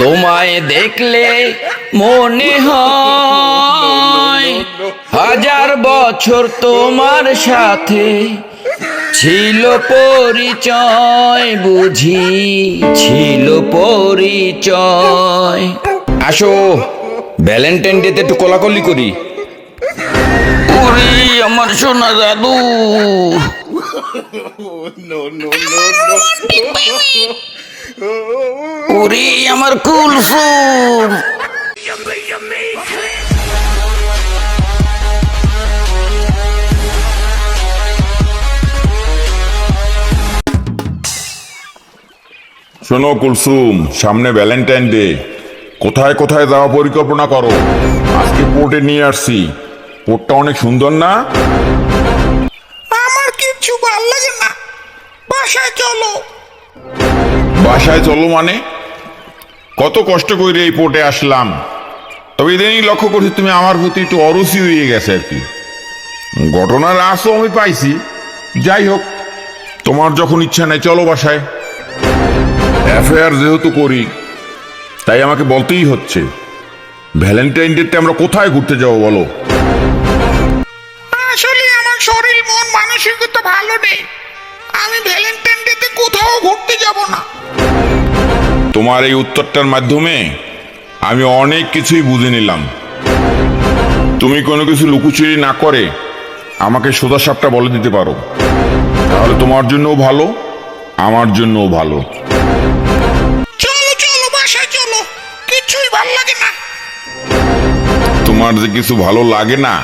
তোমায় দেখলে মনে হয় হাজার বছর তোমার সাথে ছিল পরিচয় বুঝি ছিল পরিচয়। আসো ভ্যালেন্টাইন ডেতে একটু কোলাকলি করি। ওরে আমার সোনা দাদু। ওরে আমার কুলসুম শোনো কুলসুম সামনে ভ্যালেন্টাইন ডে কোথায় কোথায় যাওয়া পরিকল্পনা করো? আজকে পোর্টে নিয়ে আসছি। পোর্টটা অনেক সুন্দর না? আমার কিচ্ছু ভালো লাগে না। বাসায় চলো। বাসায় চলো মানে? কত কষ্ট করে এই পোর্টে আসলাম। তবে ইদানিং লক্ষ্য করছি তুমি আমার প্রতি একটু অরসি হয়ে গেছে আর কি। ঘটনার আসও আমি পাইছি। যাই হোক, তোমার যখন ইচ্ছা নেই, চলো বাসায়। অ্যাফেয়ার যেহেতু করি, তাই আমাকে বলতেই হচ্ছে। ভ্যালেন্টাইন ডেতে আমরা কোথায় ঘুরতে যাব বলো? আসলে আমার শরীর, মন, মানসিকতা ভালো নেই। আমি ভ্যালেন্টাইন ডেতে কোথাও ঘুরতে যাব না। তোমার এই উত্তরটার মাধ্যমে আমি অনেক কিছুই বুঝে নিলাম। তুমি কোনো কিছু লুকুচুরি না করে আমাকে সোজা সাপটা বলে দিতে পারো। তাহলে তোমার জন্যও ভালো আমার জন্যও ভালো। চলো চলো বাসায় চলো। কিছুই ভালো লাগে না। তোমার যে কিছু ভালো লাগে না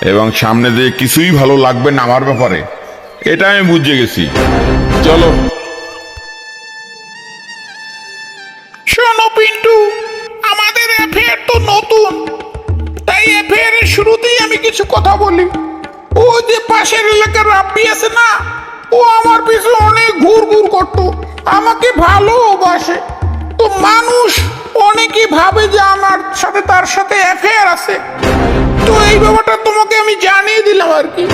এবং সামনে যে কিছুই ভালো লাগবে না আমার ব্যাপারে এটা আমি বুঝে গেছি। চলো। শোনো পিন্টু, আমাদের অ্যাফেয়ার তো নতুন। তাই অ্যাফেয়ার এর শুরুতেই আমি কিছু কথা বলি। ও যে পাশের এলাকার রাব্বি আছে না, ও আমার পিছু অনেক ঘুর ঘুর করতো, আমাকে ভালোবাসে। তো মানুষ অনেকেই ভাবে যে আমার সাথে তার সাথে অ্যাফেয়ার আছে। তো এই ব্যাপারটা তোমাকে আমি জানিয়ে দিলাম আর কি।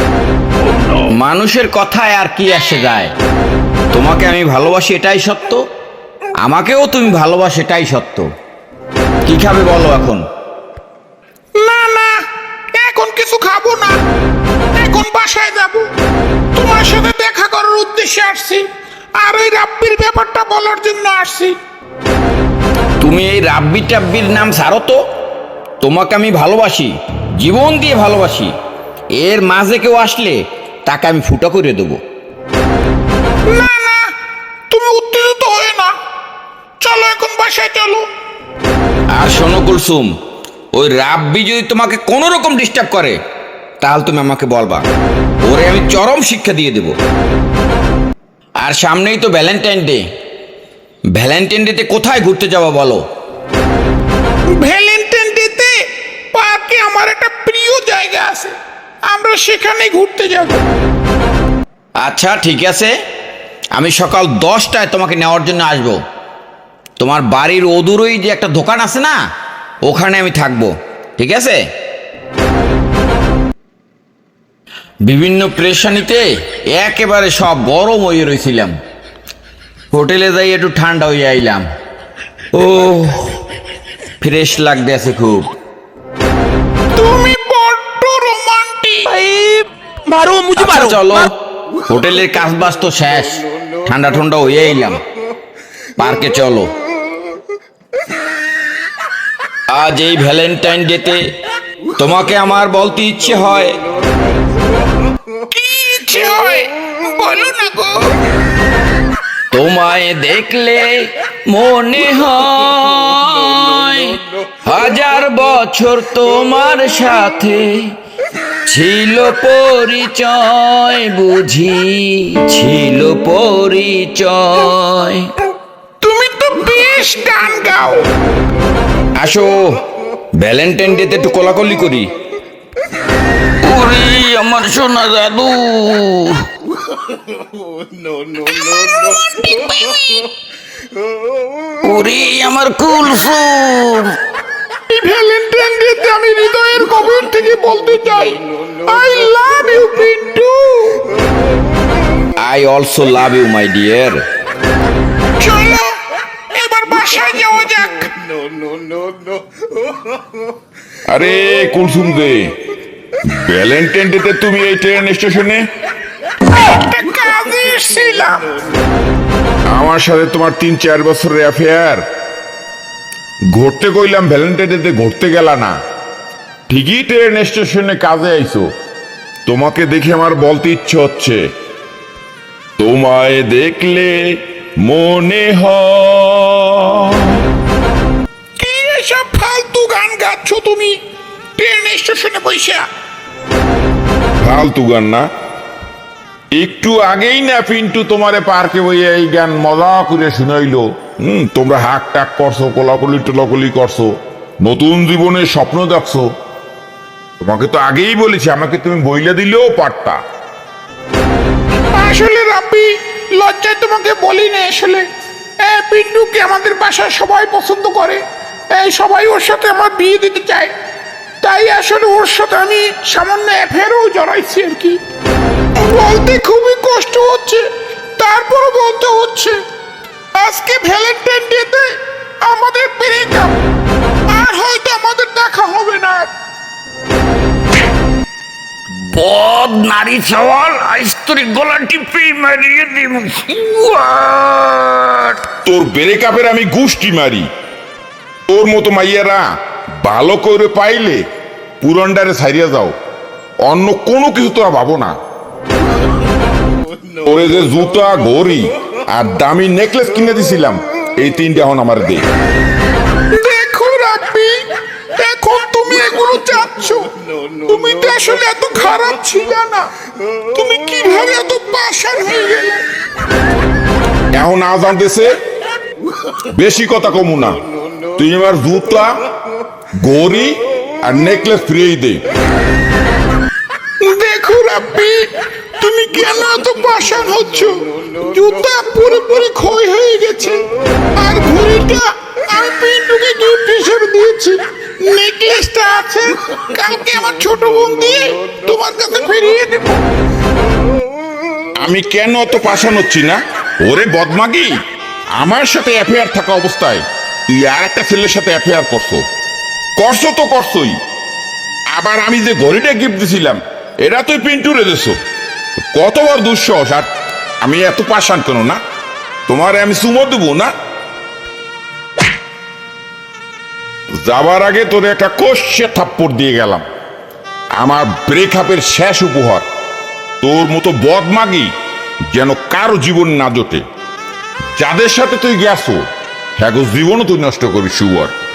মানুষের কথায় আর কি আসে যায়? তোমাকে আমি ভালোবাসি এটাই সত্য? আমাকেও তুমি ভালোবাসো এটাই সত্য। কি খাবে বলো এখন? না না এখন কিছু খাব না। এখন বাসায় যাব। তোমার সাথে দেখা করার উদ্দেশ্যে আসছি। আর ওই রাব্বির ব্যাপারটা বলার জন্য আসছি। তুমি এই রাব্বি টাব্বির নাম ছাড়ো তো। তোমাকে আমি ভালোবাসি জীবন দিয়ে ভালোবাসি। এর মাঝে কেউ আসলে তাকে আমি ফুটো করে দেবো। না না তুমি উত্তেজিত হয়ে না। চলো এখন বাসায় চলো। আর শোনো কুলসুম ওই রাব্বি যদি তোমাকে কোনো রকম ডিস্টার্ব করে তাহলে তুমি আমাকে বলবা ওরে আমি চরম শিক্ষা দিয়ে দেব। আর সামনেই তো ভ্যালেন্টাইন ডে। ভ্যালেন্টাইন ডেতে কোথায় ঘুরতে যাব বলো? ভ্যালেন্টাইন ডেতে পার্কে আমার একটা প্রিয় জায়গা আছে। সেখানে ঘুরতে যাব। আচ্ছা ঠিক আছে। আমি সকাল দশটায় তোমাকে নেওয়ার জন্য আসব। তোমার বাড়ির অদূরই যে একটা দোকান আছে না, ওখানে আমি থাকব। ঠিক আছে? বিভিন্ন প্রেশানিতে একেবারে সব গরম হয়ে রয়েছিলাম হোটেলে যাই একটু ঠান্ডা হয়ে আইলাম। ও ফ্রেশ লাগতে আছে খুব। বুঝি আচ্ছা, পারো? চলো। হোটেলের কাজ বাজ তো শেষ। ঠান্ডা ঠান্ডা হয়ে এলাম। পার্কে চলো। আজ এই ভ্যালেন্টাইন ডেতে তোমাকে আমার বলতে ইচ্ছে হয়। তোমায় দেখলে মনে হয় হাজার বছর তোমার সাথে ছিল পরিচয় বুঝি ছিল পরিচয়। তুমি তো বেশ গান গাও আসো ভ্যালেন্টাইন ডেতে একটু কোলাকলি করি। ওরে আমার সোনা দাদু। ওরে আমার কুলসুম এই ভ্যালেন্টাইন ডেতে আমি হৃদয়ের গভীর থেকে বলতে চাই। I love you Pintu I also love you my dear চলো এবার বাসায় যাওয়া যাক। আরে কুলসুম দে ভ্যালেন্টাইন ডেতে তুমি এই ট্রেন স্টেশনে একটা কাজে এসেছিলাম। আমার সাথে তোমার তিন চার বছরের অ্যাফেয়ার ঘুরতে কইলাম ভ্যালেন্টাইন ডেতে ঘুরতে গেলা না। ঠিকই ট্রেন স্টেশনে কাজে আইছো। তোমাকে দেখে আমার বলতে ইচ্ছে হচ্ছে। তোমায় দেখলে মনে কি এসব ফালতু গান গাচ্ছ তুমি? ট্রেন স্টেশনে বৈশা ফালতু গান না। একটু আগেই না পিন্টু তোমারে পার্কে বইয়ে এই গান মজা করে শুনাইলো। হুম, তোমরা হাক টাক করছ, কোলাকুলি টোলাকুলি করছ, নতুন জীবনের স্বপ্ন দেখছ। তোমাকে তো আগেই বলেছি, আমাকে তুমি বইলে দিলেও পারতা। আসলে রাব্বি, লজ্জায় তোমাকে বলি না আসলে পিন্টুকে আমাদের বাসায় সবাই পছন্দ করে? এই সবাই ওর সাথে আমার বিয়ে দিতে চায়। তাই আসলে ওর সাথে আমি সামান্য অ্যাফেয়ারও জড়াইছি আর কি। বলতে খুবই কষ্ট হচ্ছে, তারপরও বলতে হচ্ছে। আজকে ভ্যালেন্টাইন ডেতে আমাদের ব্রেকআপ আর হয়তো আমাদের দেখা হবে না। পদ নারী সওয়াল তোর গলা টিপে মারিয়ে দিব তোর ব্রেকআপের আমি গুষ্টি মারি। তোর মতো মাইয়ারা ভালো করে পাইলে পুরনডারে ছাড়িয়ে যাও। অন্য কোনো কিছু তোরা ভাবো না। ওরে যে জুতা ঘড়ি আর দামি নেকলেস কিনে দিছিলাম। এই তিনটা এখন আমার দে দেখো রাব্বি এখন তুমি এগুলো চাচ্ছ। তুমি তো আসলে এত খারাপ ছিলে না। তুমি কীভাবে এত পাশার হয়ে গেলে? এখন আজ আনতেছে বেশি কথা কমু না। তুই আমার জুতা ঘড়ি আর নেকলেস ফ্রিয়েই দে। দেখো রাব্বি তুমি কেন এত পাশান হচ্ছ? জুতা আমি পিন্টুকে গিফট হিসেবে দিয়েছি। নেকলেসটা আছে। কালকে আমার ছোট বোন দিয়ে তোমার কাছে ফিরিয়ে আমি কেন অত পাশান হচ্ছি না? ওরে বদমাগি! আমার সাথে অ্যাফেয়ার থাকা অবস্থায় তুই আর একটা ছেলের সাথে অ্যাফেয়ার করছ। করছ তো করছোই। আবার আমি যে ঘড়িটা গিফট দিছিলাম, এটা তুই পিন্টুরে দেছো। কতবার দুঃসাহস, আর আমি এত পাশান কেন না? তোমার আমি সুমো দেবো না? যাবার আগে তোর একটা কষে থাপ্পড় দিয়ে গেলাম। আমার ব্রেকআপের শেষ উপহার। তোর মতো বদমাগি যেন কারও জীবন না জোটে। যাদের সাথে তুই গেছো হ্যাঁ জীবনও তুই নষ্ট করিস সুয়ার